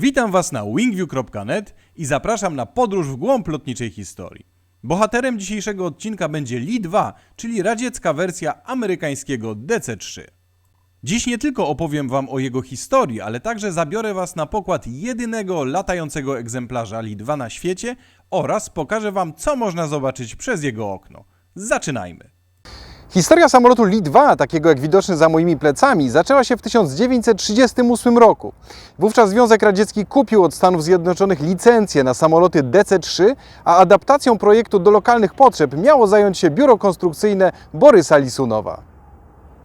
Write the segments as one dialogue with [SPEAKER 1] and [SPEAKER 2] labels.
[SPEAKER 1] Witam Was na wingview.net i zapraszam na podróż w głąb lotniczej historii. Bohaterem dzisiejszego odcinka będzie Li-2, czyli radziecka wersja amerykańskiego DC-3. Dziś nie tylko opowiem Wam o jego historii, ale także zabiorę Was na pokład jedynego latającego egzemplarza Li-2 na świecie oraz pokażę Wam, co można zobaczyć przez jego okno. Zaczynajmy!
[SPEAKER 2] Historia samolotu Li-2, takiego jak widoczny za moimi plecami, zaczęła się w 1938 roku. Wówczas Związek Radziecki kupił od Stanów Zjednoczonych licencję na samoloty DC-3, a adaptacją projektu do lokalnych potrzeb miało zająć się biuro konstrukcyjne Borysa Lisunowa.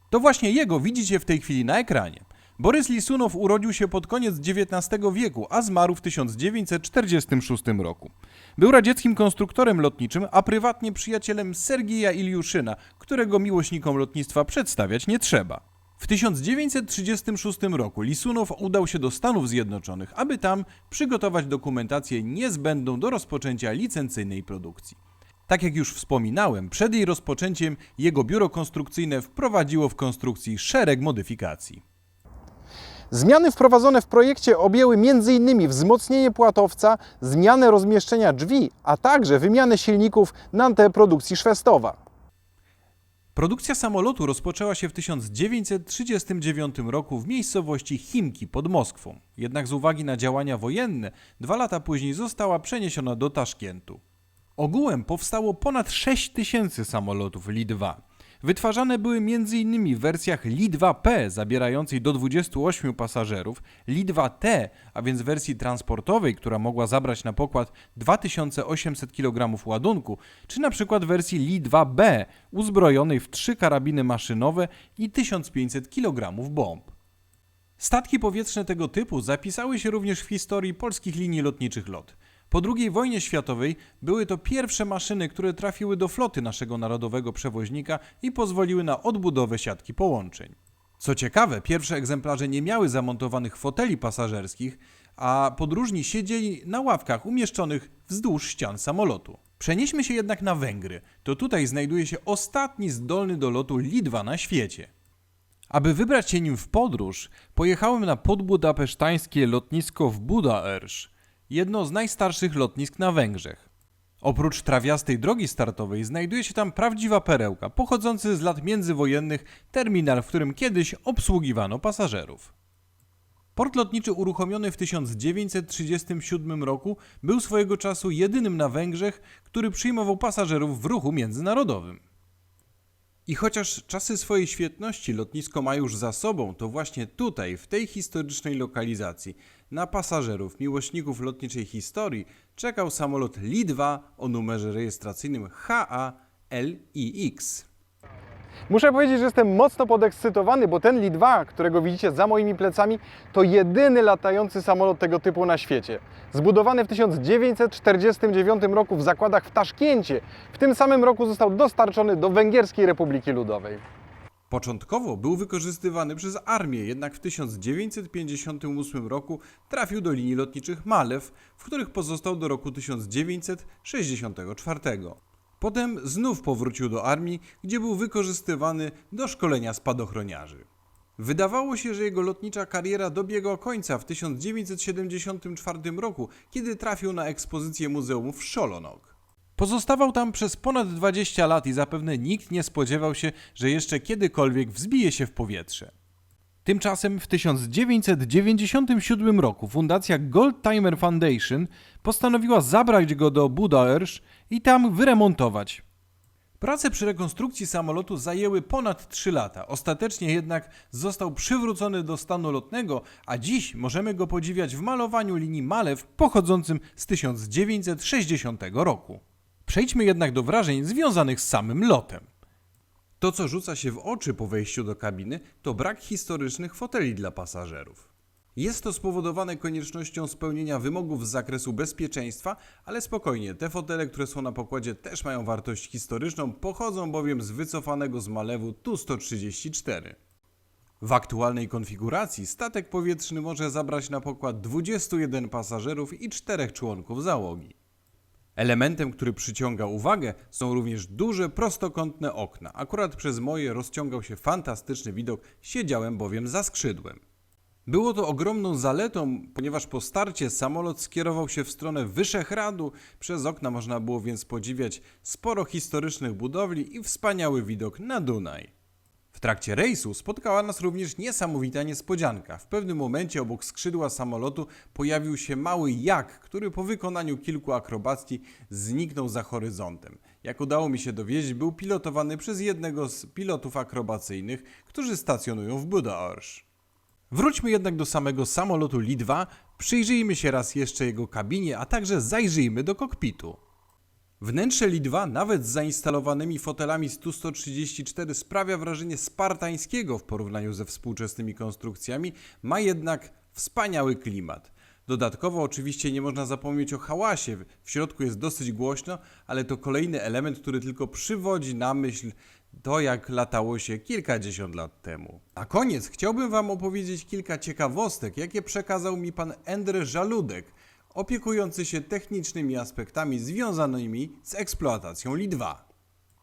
[SPEAKER 1] To właśnie jego widzicie w tej chwili na ekranie. Borys Lisunow urodził się pod koniec XIX wieku, a zmarł w 1946 roku. Był radzieckim konstruktorem lotniczym, a prywatnie przyjacielem Sergija Iliuszyna, którego miłośnikom lotnictwa przedstawiać nie trzeba. W 1936 roku Lisunow udał się do Stanów Zjednoczonych, aby tam przygotować dokumentację niezbędną do rozpoczęcia licencyjnej produkcji. Tak jak już wspominałem, przed jej rozpoczęciem jego biuro konstrukcyjne wprowadziło w konstrukcji szereg modyfikacji.
[SPEAKER 2] Zmiany wprowadzone w projekcie objęły m.in. wzmocnienie płatowca, zmianę rozmieszczenia drzwi, a także wymianę silników na anteprodukcji szwestowa.
[SPEAKER 1] Produkcja samolotu rozpoczęła się w 1939 roku w miejscowości Chimki pod Moskwą. Jednak z uwagi na działania wojenne, dwa lata później została przeniesiona do Taszkentu. Ogółem powstało ponad 6 tysięcy samolotów Li-2. Wytwarzane były m.in. w wersjach Li-2P zabierającej do 28 pasażerów, Li-2T, a więc wersji transportowej, która mogła zabrać na pokład 2800 kg ładunku, czy na przykład wersji Li-2B uzbrojonej w trzy karabiny maszynowe i 1500 kg bomb. Statki powietrzne tego typu zapisały się również w historii polskich linii lotniczych LOT. Po II wojnie światowej były to pierwsze maszyny, które trafiły do floty naszego narodowego przewoźnika i pozwoliły na odbudowę siatki połączeń. Co ciekawe, pierwsze egzemplarze nie miały zamontowanych foteli pasażerskich, a podróżni siedzieli na ławkach umieszczonych wzdłuż ścian samolotu. Przenieśmy się jednak na Węgry. To tutaj znajduje się ostatni zdolny do lotu Li-2 na świecie. Aby wybrać się nim w podróż, pojechałem na podbudapesztańskie lotnisko w Budaersz, jedno z najstarszych lotnisk na Węgrzech. Oprócz trawiastej drogi startowej znajduje się tam prawdziwa perełka, pochodzący z lat międzywojennych terminal, w którym kiedyś obsługiwano pasażerów. Port lotniczy uruchomiony w 1937 roku był swojego czasu jedynym na Węgrzech, który przyjmował pasażerów w ruchu międzynarodowym. I chociaż czasy swojej świetności lotnisko ma już za sobą, to właśnie tutaj, w tej historycznej lokalizacji, na pasażerów, miłośników lotniczej historii, czekał samolot Li-2 o numerze rejestracyjnym HALIX.
[SPEAKER 2] Muszę powiedzieć, że jestem mocno podekscytowany, bo ten Li-2, którego widzicie za moimi plecami, to jedyny latający samolot tego typu na świecie. Zbudowany w 1949 roku w zakładach w Taszkencie, w tym samym roku został dostarczony do Węgierskiej Republiki Ludowej.
[SPEAKER 1] Początkowo był wykorzystywany przez armię, jednak w 1958 roku trafił do linii lotniczych Malew, w których pozostał do roku 1964. Potem znów powrócił do armii, gdzie był wykorzystywany do szkolenia spadochroniarzy. Wydawało się, że jego lotnicza kariera dobiegła końca w 1974 roku, kiedy trafił na ekspozycję muzeum w Szolonok. Pozostawał tam przez ponad 20 lat i zapewne nikt nie spodziewał się, że jeszcze kiedykolwiek wzbije się w powietrze. Tymczasem w 1997 roku fundacja Goldtimer Foundation postanowiła zabrać go do Budaersz i tam wyremontować. Prace przy rekonstrukcji samolotu zajęły ponad 3 lata. Ostatecznie jednak został przywrócony do stanu lotnego, a dziś możemy go podziwiać w malowaniu linii Malew pochodzącym z 1960 roku. Przejdźmy jednak do wrażeń związanych z samym lotem. To, co rzuca się w oczy po wejściu do kabiny, to brak historycznych foteli dla pasażerów. Jest to spowodowane koniecznością spełnienia wymogów z zakresu bezpieczeństwa, ale spokojnie, te fotele, które są na pokładzie też mają wartość historyczną, pochodzą bowiem z wycofanego z Malewu Tu-134. W aktualnej konfiguracji statek powietrzny może zabrać na pokład 21 pasażerów i 4 członków załogi. Elementem, który przyciąga uwagę, są również duże, prostokątne okna. Akurat przez moje rozciągał się fantastyczny widok, siedziałem bowiem za skrzydłem. Było to ogromną zaletą, ponieważ po starcie samolot skierował się w stronę Wyszehradu, przez okna można było więc podziwiać sporo historycznych budowli i wspaniały widok na Dunaj. Trakcie rejsu spotkała nas również niesamowita niespodzianka. W pewnym momencie obok skrzydła samolotu pojawił się mały jak, który po wykonaniu kilku akrobacji zniknął za horyzontem. Jak udało mi się dowiedzieć, był pilotowany przez jednego z pilotów akrobacyjnych, którzy stacjonują w Budaörs. Wróćmy jednak do samego samolotu Li-2, przyjrzyjmy się raz jeszcze jego kabinie, a także zajrzyjmy do kokpitu. Wnętrze Li-2 nawet z zainstalowanymi fotelami Stu-134 sprawia wrażenie spartańskiego w porównaniu ze współczesnymi konstrukcjami, ma jednak wspaniały klimat. Dodatkowo oczywiście nie można zapomnieć o hałasie, w środku jest dosyć głośno, ale to kolejny element, który tylko przywodzi na myśl to, jak latało się kilkadziesiąt lat temu. Na koniec chciałbym Wam opowiedzieć kilka ciekawostek, jakie przekazał mi pan Endre Żaludek, opiekujący się technicznymi aspektami związanymi z eksploatacją Li-2.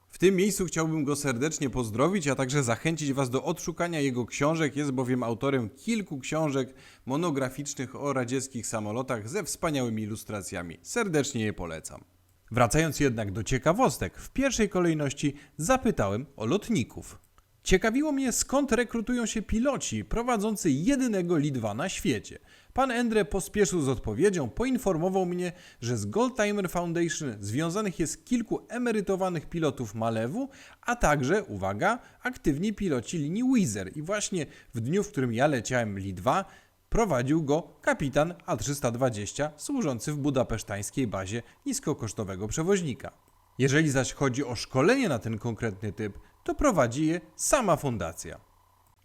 [SPEAKER 1] W tym miejscu chciałbym go serdecznie pozdrowić, a także zachęcić Was do odszukania jego książek. Jest bowiem autorem kilku książek monograficznych o radzieckich samolotach ze wspaniałymi ilustracjami. Serdecznie je polecam. Wracając jednak do ciekawostek, w pierwszej kolejności zapytałem o lotników. Ciekawiło mnie, skąd rekrutują się piloci prowadzący jedynego Li-2 na świecie. Pan Endre pospieszył z odpowiedzią, poinformował mnie, że z Goldtimer Foundation związanych jest kilku emerytowanych pilotów Malewu, a także, uwaga, aktywni piloci linii Wizer. I właśnie w dniu, w którym ja leciałem Li-2, prowadził go kapitan A320 służący w budapesztańskiej bazie niskokosztowego przewoźnika. Jeżeli zaś chodzi o szkolenie na ten konkretny typ, to prowadzi je sama fundacja.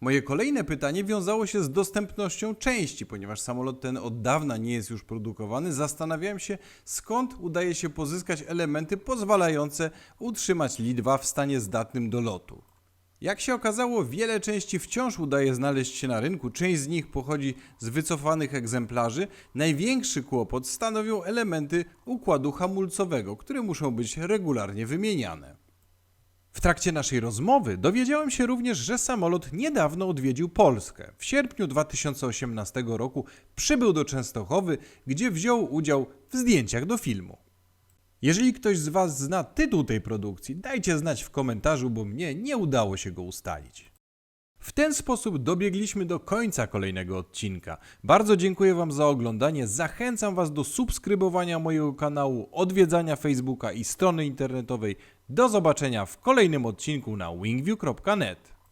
[SPEAKER 1] Moje kolejne pytanie wiązało się z dostępnością części, ponieważ samolot ten od dawna nie jest już produkowany. Zastanawiałem się, skąd udaje się pozyskać elementy pozwalające utrzymać Li-2 w stanie zdatnym do lotu. Jak się okazało, wiele części wciąż udaje znaleźć się na rynku, część z nich pochodzi z wycofanych egzemplarzy. Największy kłopot stanowią elementy układu hamulcowego, które muszą być regularnie wymieniane. W trakcie naszej rozmowy dowiedziałem się również, że samolot niedawno odwiedził Polskę. W sierpniu 2018 roku przybył do Częstochowy, gdzie wziął udział w zdjęciach do filmu. Jeżeli ktoś z Was zna tytuł tej produkcji, dajcie znać w komentarzu, bo mnie nie udało się go ustalić. W ten sposób dobiegliśmy do końca kolejnego odcinka. Bardzo dziękuję Wam za oglądanie. Zachęcam Was do subskrybowania mojego kanału, odwiedzania Facebooka i strony internetowej. Do zobaczenia w kolejnym odcinku na wingview.net.